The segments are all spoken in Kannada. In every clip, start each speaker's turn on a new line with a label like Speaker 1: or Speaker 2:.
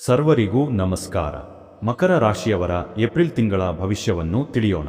Speaker 1: ಸರ್ವರಿಗೂ ನಮಸ್ಕಾರ. ಮಕರ ರಾಶಿಯವರ ಏಪ್ರಿಲ್ ತಿಂಗಳ ಭವಿಷ್ಯವನ್ನು ತಿಳಿಯೋಣ.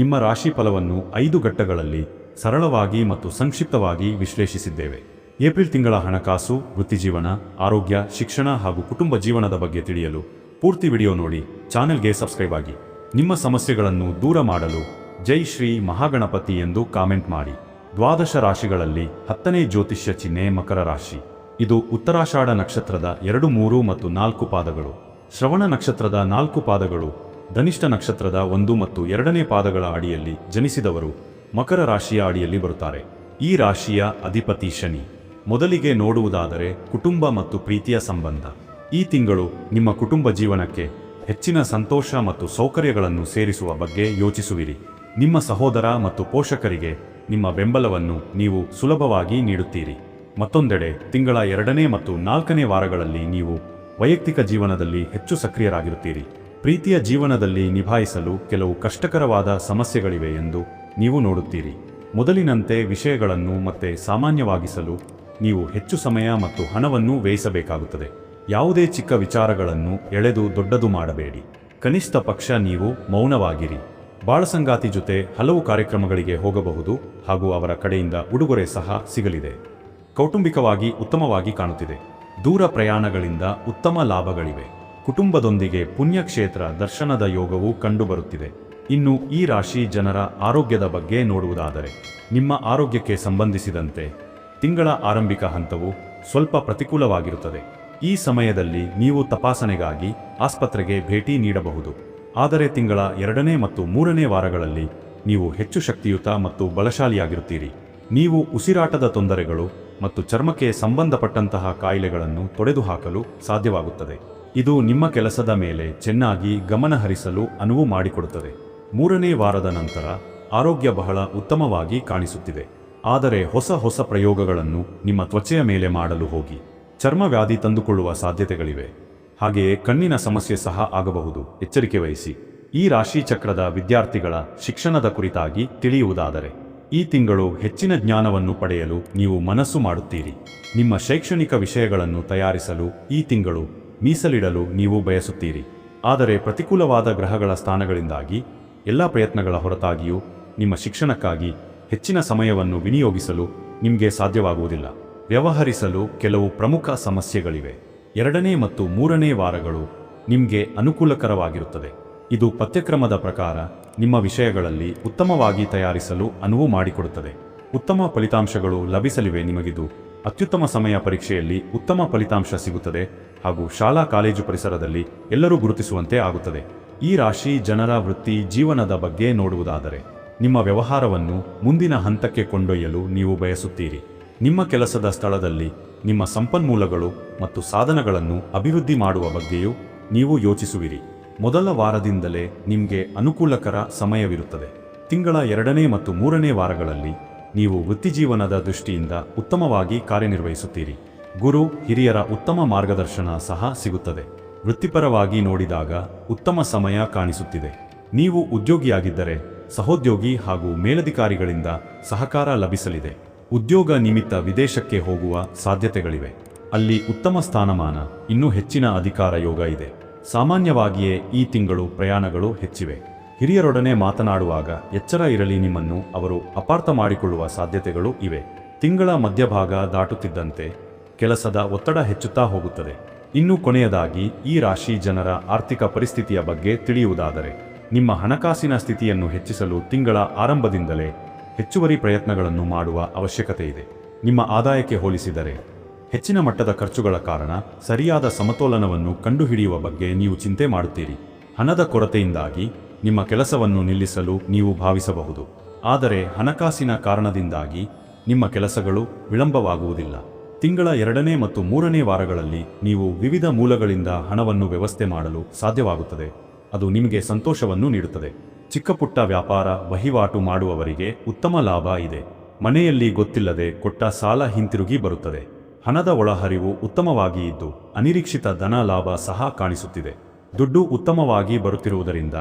Speaker 1: ನಿಮ್ಮ ರಾಶಿ ಫಲವನ್ನು ಐದು ಘಟ್ಟಗಳಲ್ಲಿ ಸರಳವಾಗಿ ಮತ್ತು ಸಂಕ್ಷಿಪ್ತವಾಗಿ ವಿಶ್ಲೇಷಿಸಿದ್ದೇವೆ. ಏಪ್ರಿಲ್ ತಿಂಗಳ ಹಣಕಾಸು, ವೃತ್ತಿಜೀವನ, ಆರೋಗ್ಯ, ಶಿಕ್ಷಣ ಹಾಗೂ ಕುಟುಂಬ ಜೀವನದ ಬಗ್ಗೆ ತಿಳಿಯಲು ಪೂರ್ತಿ ವಿಡಿಯೋ ನೋಡಿ, ಚಾನೆಲ್ಗೆ ಸಬ್ಸ್ಕ್ರೈಬ್ ಆಗಿ. ನಿಮ್ಮ ಸಮಸ್ಯೆಗಳನ್ನು ದೂರ ಮಾಡಲು ಜೈ ಶ್ರೀ ಮಹಾಗಣಪತಿ ಎಂದು ಕಾಮೆಂಟ್ ಮಾಡಿ. ದ್ವಾದಶ ರಾಶಿಗಳಲ್ಲಿ ಹತ್ತನೇ ಜ್ಯೋತಿಷ್ಯ ಚಿಹ್ನೆ ಮಕರ ರಾಶಿ. ಇದು ಉತ್ತರಾಷಾಢ ನಕ್ಷತ್ರದ ಎರಡು, ಮೂರು ಮತ್ತು ನಾಲ್ಕು ಪಾದಗಳು. ಶ್ರವಣ ನಕ್ಷತ್ರದ ನಾಲ್ಕು ಪಾದಗಳು, ಧನಿಷ್ಠ ನಕ್ಷತ್ರದ ಒಂದು ಮತ್ತು ಎರಡನೇ ಪಾದಗಳ ಅಡಿಯಲ್ಲಿ ಜನಿಸಿದವರು ಮಕರ ರಾಶಿಯ ಅಡಿಯಲ್ಲಿ ಬರುತ್ತಾರೆ. ಈ ರಾಶಿಯ ಅಧಿಪತಿ ಶನಿ. ಮೊದಲಿಗೆ ನೋಡುವುದಾದರೆ ಕುಟುಂಬ ಮತ್ತು ಪ್ರೀತಿಯ ಸಂಬಂಧ. ಈ ತಿಂಗಳು ನಿಮ್ಮ ಕುಟುಂಬ ಜೀವನಕ್ಕೆ ಹೆಚ್ಚಿನ ಸಂತೋಷ ಮತ್ತು ಸೌಕರ್ಯಗಳನ್ನು ಸೇರಿಸುವ ಬಗ್ಗೆ ಯೋಚಿಸುವಿರಿ. ನಿಮ್ಮ ಸಹೋದರ ಮತ್ತು ಪೋಷಕರಿಗೆ ನಿಮ್ಮ ಬೆಂಬಲವನ್ನು ನೀವು ಸುಲಭವಾಗಿ ನೀಡುತ್ತೀರಿ. ಮತ್ತೊಂದೆಡೆ, ತಿಂಗಳ ಎರಡನೇ ಮತ್ತು ನಾಲ್ಕನೇ ವಾರಗಳಲ್ಲಿ ನೀವು ವೈಯಕ್ತಿಕ ಜೀವನದಲ್ಲಿ ಹೆಚ್ಚು ಸಕ್ರಿಯರಾಗಿರುತ್ತೀರಿ. ಪ್ರೀತಿಯ ಜೀವನದಲ್ಲಿ ನಿಭಾಯಿಸಲು ಕೆಲವು ಕಷ್ಟಕರವಾದ ಸಮಸ್ಯೆಗಳಿವೆ ಎಂದು ನೀವು ನೋಡುತ್ತೀರಿ. ಮೊದಲಿನಂತೆ ವಿಷಯಗಳನ್ನು ಮತ್ತೆ ಸಾಮಾನ್ಯವಾಗಿಸಲು ನೀವು ಹೆಚ್ಚು ಸಮಯ ಮತ್ತು ಹಣವನ್ನು ವ್ಯಯಿಸಬೇಕಾಗುತ್ತದೆ. ಯಾವುದೇ ಚಿಕ್ಕ ವಿಚಾರಗಳನ್ನು ಎಳೆದು ದೊಡ್ಡದು ಮಾಡಬೇಡಿ. ಕನಿಷ್ಠ ಪಕ್ಷ ನೀವು ಮೌನವಾಗಿರಿ. ಬಾಳಸಂಗಾತಿ ಜೊತೆ ಹಲವು ಕಾರ್ಯಕ್ರಮಗಳಿಗೆ ಹೋಗಬಹುದು ಹಾಗೂ ಅವರ ಕಡೆಯಿಂದ ಉಡುಗೊರೆ ಸಹ ಸಿಗಲಿದೆ. ಕೌಟುಂಬಿಕವಾಗಿ ಉತ್ತಮವಾಗಿ ಕಾಣುತ್ತಿದೆ. ದೂರ ಪ್ರಯಾಣಗಳಿಂದ ಉತ್ತಮ ಲಾಭಗಳಿವೆ. ಕುಟುಂಬದೊಂದಿಗೆ ಪುಣ್ಯಕ್ಷೇತ್ರ ದರ್ಶನದ ಯೋಗವು ಕಂಡುಬರುತ್ತಿದೆ. ಇನ್ನು ಈ ರಾಶಿ ಜನರ ಆರೋಗ್ಯದ ಬಗ್ಗೆ ನೋಡುವುದಾದರೆ, ನಿಮ್ಮ ಆರೋಗ್ಯಕ್ಕೆ ಸಂಬಂಧಿಸಿದಂತೆ ತಿಂಗಳ ಆರಂಭಿಕ ಹಂತವು ಸ್ವಲ್ಪ ಪ್ರತಿಕೂಲವಾಗಿರುತ್ತದೆ. ಈ ಸಮಯದಲ್ಲಿ ನೀವು ತಪಾಸಣೆಗಾಗಿ ಆಸ್ಪತ್ರೆಗೆ ಭೇಟಿ ನೀಡಬಹುದು. ಆದರೆ ತಿಂಗಳ ಎರಡನೇ ಮತ್ತು ಮೂರನೇ ವಾರಗಳಲ್ಲಿ ನೀವು ಹೆಚ್ಚು ಶಕ್ತಿಯುತ ಮತ್ತು ಬಲಶಾಲಿಯಾಗಿರುತ್ತೀರಿ. ನೀವು ಉಸಿರಾಟದ ತೊಂದರೆಗಳು ಮತ್ತು ಚರ್ಮಕ್ಕೆ ಸಂಬಂಧಪಟ್ಟಂತಹ ಕಾಯಿಲೆಗಳನ್ನು ತೊಡೆದುಹಾಕಲು ಸಾಧ್ಯವಾಗುತ್ತದೆ. ಇದು ನಿಮ್ಮ ಕೆಲಸದ ಮೇಲೆ ಚೆನ್ನಾಗಿ ಗಮನ ಹರಿಸಲು ಅನುವು ಮಾಡಿಕೊಡುತ್ತದೆ. ಮೂರನೇ ವಾರದ ನಂತರ ಆರೋಗ್ಯ ಬಹಳ ಉತ್ತಮವಾಗಿ ಕಾಣಿಸುತ್ತಿದೆ. ಆದರೆ ಹೊಸ ಹೊಸ ಪ್ರಯೋಗಗಳನ್ನು ನಿಮ್ಮ ತ್ವಚೆಯ ಮೇಲೆ ಮಾಡಲು ಹೋಗಿ. ಚರ್ಮ ವ್ಯಾಧಿ ತಂದುಕೊಳ್ಳುವ ಸಾಧ್ಯತೆಗಳಿವೆ. ಹಾಗೆಯೇ ಕಣ್ಣಿನ ಸಮಸ್ಯೆ ಸಹ ಆಗಬಹುದು. ಎಚ್ಚರಿಕೆ ವಹಿಸಿ. ಈ ರಾಶಿ ಚಕ್ರದ ವಿದ್ಯಾರ್ಥಿಗಳ ಶಿಕ್ಷಣದ ಕುರಿತಾಗಿ ತಿಳಿಯುವುದಾದರೆ. ಈ ತಿಂಗಳು ಹೆಚ್ಚಿನ ಜ್ಞಾನವನ್ನು ಪಡೆಯಲು ನೀವು ಮನಸ್ಸು ಮಾಡುತ್ತೀರಿ. ನಿಮ್ಮ ಶೈಕ್ಷಣಿಕ ವಿಷಯಗಳನ್ನು ತಯಾರಿಸಲು ಈ ತಿಂಗಳು ಮೀಸಲಿಡಲು ನೀವು ಬಯಸುತ್ತೀರಿ. ಆದರೆ ಪ್ರತಿಕೂಲವಾದ ಗ್ರಹಗಳ ಸ್ಥಾನಗಳಿಂದಾಗಿ ಎಲ್ಲ ಪ್ರಯತ್ನಗಳ ಹೊರತಾಗಿಯೂ ನಿಮ್ಮ ಶಿಕ್ಷಣಕ್ಕಾಗಿ ಹೆಚ್ಚಿನ ಸಮಯವನ್ನು ವಿನಿಯೋಗಿಸಲು ನಿಮಗೆ ಸಾಧ್ಯವಾಗುವುದಿಲ್ಲ. ವ್ಯವಹರಿಸಲು ಕೆಲವು ಪ್ರಮುಖ ಸಮಸ್ಯೆಗಳಿವೆ. ಎರಡನೇ ಮತ್ತು ಮೂರನೇ ವಾರಗಳು ನಿಮಗೆ ಅನುಕೂಲಕರವಾಗಿರುತ್ತದೆ. ಇದು ಪಠ್ಯಕ್ರಮದ ಪ್ರಕಾರ ನಿಮ್ಮ ವಿಷಯಗಳಲ್ಲಿ ಉತ್ತಮವಾಗಿ ತಯಾರಿಸಲು ಅನುವು ಮಾಡಿಕೊಡುತ್ತದೆ. ಉತ್ತಮ ಫಲಿತಾಂಶಗಳು ಲಭಿಸಲಿವೆ ನಿಮಗಿದು. ಅತ್ಯುತ್ತಮ ಸಮಯ ಪರೀಕ್ಷೆಯಲ್ಲಿ ಉತ್ತಮ ಫಲಿತಾಂಶ ಸಿಗುತ್ತದೆ ಹಾಗೂ ಶಾಲಾ ಕಾಲೇಜು ಪರಿಸರದಲ್ಲಿ ಎಲ್ಲರೂ ಗುರುತಿಸುವಂತೆ ಆಗುತ್ತದೆ. ಈ ರಾಶಿ ಜನರ ವೃತ್ತಿ ಜೀವನದ ಬಗ್ಗೆ ನೋಡುವುದಾದರೆ, ನಿಮ್ಮ ವ್ಯವಹಾರವನ್ನು ಮುಂದಿನ ಹಂತಕ್ಕೆ ಕೊಂಡೊಯ್ಯಲು ನೀವು ಬಯಸುತ್ತೀರಿ. ನಿಮ್ಮ ಕೆಲಸದ ಸ್ಥಳದಲ್ಲಿ ನಿಮ್ಮ ಸಂಪನ್ಮೂಲಗಳು ಮತ್ತು ಸಾಧನಗಳನ್ನು ಅಭಿವೃದ್ಧಿ ಮಾಡುವ ಬಗ್ಗೆಯೂ ನೀವು ಯೋಚಿಸುವಿರಿ. ಮೊದಲ ವಾರದಿಂದಲೇ ನಿಮಗೆ ಅನುಕೂಲಕರ ಸಮಯವಿರುತ್ತದೆ. ತಿಂಗಳ ಎರಡನೇ ಮತ್ತು ಮೂರನೇ ವಾರಗಳಲ್ಲಿ ನೀವು ವೃತ್ತಿಜೀವನದ ದೃಷ್ಟಿಯಿಂದ ಉತ್ತಮವಾಗಿ ಕಾರ್ಯನಿರ್ವಹಿಸುತ್ತೀರಿ. ಗುರು, ಹಿರಿಯರ ಉತ್ತಮ ಮಾರ್ಗದರ್ಶನ ಸಹ ಸಿಗುತ್ತದೆ. ವೃತ್ತಿಪರವಾಗಿ ನೋಡಿದಾಗ ಉತ್ತಮ ಸಮಯ ಕಾಣಿಸುತ್ತಿದೆ. ನೀವು ಉದ್ಯೋಗಿಯಾಗಿದ್ದರೆ ಸಹೋದ್ಯೋಗಿ ಹಾಗೂ ಮೇಲಧಿಕಾರಿಗಳಿಂದ ಸಹಕಾರ ಲಭಿಸಲಿದೆ. ಉದ್ಯೋಗ ನಿಮಿತ್ತ ವಿದೇಶಕ್ಕೆ ಹೋಗುವ ಸಾಧ್ಯತೆಗಳಿವೆ. ಅಲ್ಲಿ ಉತ್ತಮ ಸ್ಥಾನಮಾನ, ಇನ್ನೂ ಹೆಚ್ಚಿನ ಅಧಿಕಾರ ಯೋಗ ಇದೆ. ಸಾಮಾನ್ಯವಾಗಿಯೇ ಈ ತಿಂಗಳು ಪ್ರಯಾಣಗಳು ಹೆಚ್ಚಿವೆ. ಹಿರಿಯರೊಡನೆ ಮಾತನಾಡುವಾಗ ಎಚ್ಚರ ಇರಲಿ ನಿಮ್ಮನ್ನು ಅವರು ಅಪಾರ್ಥ ಮಾಡಿಕೊಳ್ಳುವ ಸಾಧ್ಯತೆಗಳು ಇವೆ. ತಿಂಗಳ ಮಧ್ಯಭಾಗ ದಾಟುತ್ತಿದ್ದಂತೆ ಕೆಲಸದ ಒತ್ತಡ ಹೆಚ್ಚುತ್ತಾ ಹೋಗುತ್ತದೆ. ಇನ್ನು ಕೊನೆಯದಾಗಿ ಈ ರಾಶಿ ಜನರ ಆರ್ಥಿಕ ಪರಿಸ್ಥಿತಿಯ ಬಗ್ಗೆ ತಿಳಿಯುವುದಾದರೆ, ನಿಮ್ಮ ಹಣಕಾಸಿನ ಸ್ಥಿತಿಯನ್ನು ಹೆಚ್ಚಿಸಲು ತಿಂಗಳ ಆರಂಭದಿಂದಲೇ ಹೆಚ್ಚುವರಿ ಪ್ರಯತ್ನಗಳನ್ನು ಮಾಡುವ ಅವಶ್ಯಕತೆ ಇದೆ ನಿಮ್ಮ ಆದಾಯಕ್ಕೆ ಹೋಲಿಸಿದರೆ ಹೆಚ್ಚಿನ ಮಟ್ಟದ ಖರ್ಚುಗಳ ಕಾರಣ ಸರಿಯಾದ ಸಮತೋಲನವನ್ನು ಕಂಡುಹಿಡಿಯುವ ಬಗ್ಗೆ ನೀವು ಚಿಂತೆ ಮಾಡುತ್ತೀರಿ. ಹಣದ ಕೊರತೆಯಿಂದಾಗಿ ನಿಮ್ಮ ಕೆಲಸವನ್ನು ನಿಲ್ಲಿಸಲು ನೀವು ಭಾವಿಸಬಹುದು. ಆದರೆ ಹಣಕಾಸಿನ ಕಾರಣದಿಂದಾಗಿ ನಿಮ್ಮ ಕೆಲಸಗಳು ವಿಳಂಬವಾಗುವುದಿಲ್ಲ. ತಿಂಗಳ ಎರಡನೇ ಮತ್ತು ಮೂರನೇ ವಾರಗಳಲ್ಲಿ ನೀವು ವಿವಿಧ ಮೂಲಗಳಿಂದ ಹಣವನ್ನು ವ್ಯವಸ್ಥೆ ಮಾಡಲು ಸಾಧ್ಯವಾಗುತ್ತದೆ. ಅದು ನಿಮಗೆ ಸಂತೋಷವನ್ನು ನೀಡುತ್ತದೆ. ಚಿಕ್ಕಪುಟ್ಟ ವ್ಯಾಪಾರ ವಹಿವಾಟು ಮಾಡುವವರಿಗೆ ಉತ್ತಮ ಲಾಭ ಇದೆ. ಮನೆಯಲ್ಲಿ ಗೊತ್ತಿಲ್ಲದೆ ಕೊಟ್ಟ ಸಾಲ ಹಿಂತಿರುಗಿ ಬರುತ್ತದೆ. ಹಣದ ಒಳಹರಿವು ಉತ್ತಮವಾಗಿ ಇದ್ದು ಅನಿರೀಕ್ಷಿತ ಧನ ಲಾಭ ಸಹ ಕಾಣಿಸುತ್ತಿದೆ. ದುಡ್ಡು ಉತ್ತಮವಾಗಿ ಬರುತ್ತಿರುವುದರಿಂದ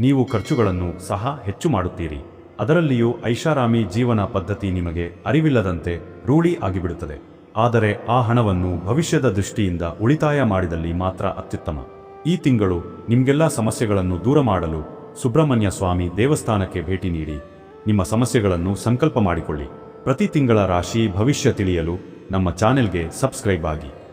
Speaker 1: ನೀವು ಖರ್ಚುಗಳನ್ನು ಸಹ ಹೆಚ್ಚು ಮಾಡುತ್ತೀರಿ. ಅದರಲ್ಲಿಯೂ ಐಷಾರಾಮಿ ಜೀವನ ಪದ್ಧತಿ ನಿಮಗೆ ಅರಿವಿಲ್ಲದಂತೆ ರೂಢಿ ಆಗಿಬಿಡುತ್ತದೆ. ಆದರೆ ಆ ಹಣವನ್ನು ಭವಿಷ್ಯದ ದೃಷ್ಟಿಯಿಂದ ಉಳಿತಾಯ ಮಾಡಿದಲ್ಲಿ ಮಾತ್ರ ಅತ್ಯುತ್ತಮ. ಈ ತಿಂಗಳು ನಿಮಗೆಲ್ಲ ಸಮಸ್ಯೆಗಳನ್ನು ದೂರ ಮಾಡಲು ಸುಬ್ರಹ್ಮಣ್ಯ ಸ್ವಾಮಿ ದೇವಸ್ಥಾನಕ್ಕೆ ಭೇಟಿ ನೀಡಿ. ನಿಮ್ಮ ಸಮಸ್ಯೆಗಳನ್ನು ಸಂಕಲ್ಪ ಮಾಡಿಕೊಳ್ಳಿ. ಪ್ರತಿ ತಿಂಗಳ ರಾಶಿ ಭವಿಷ್ಯ ತಿಳಿಯಲು ನಮ್ಮ ಚಾನೆಲ್ಗೆ ಸಬ್ಸ್ಕ್ರೈಬ್ ಆಗಿ.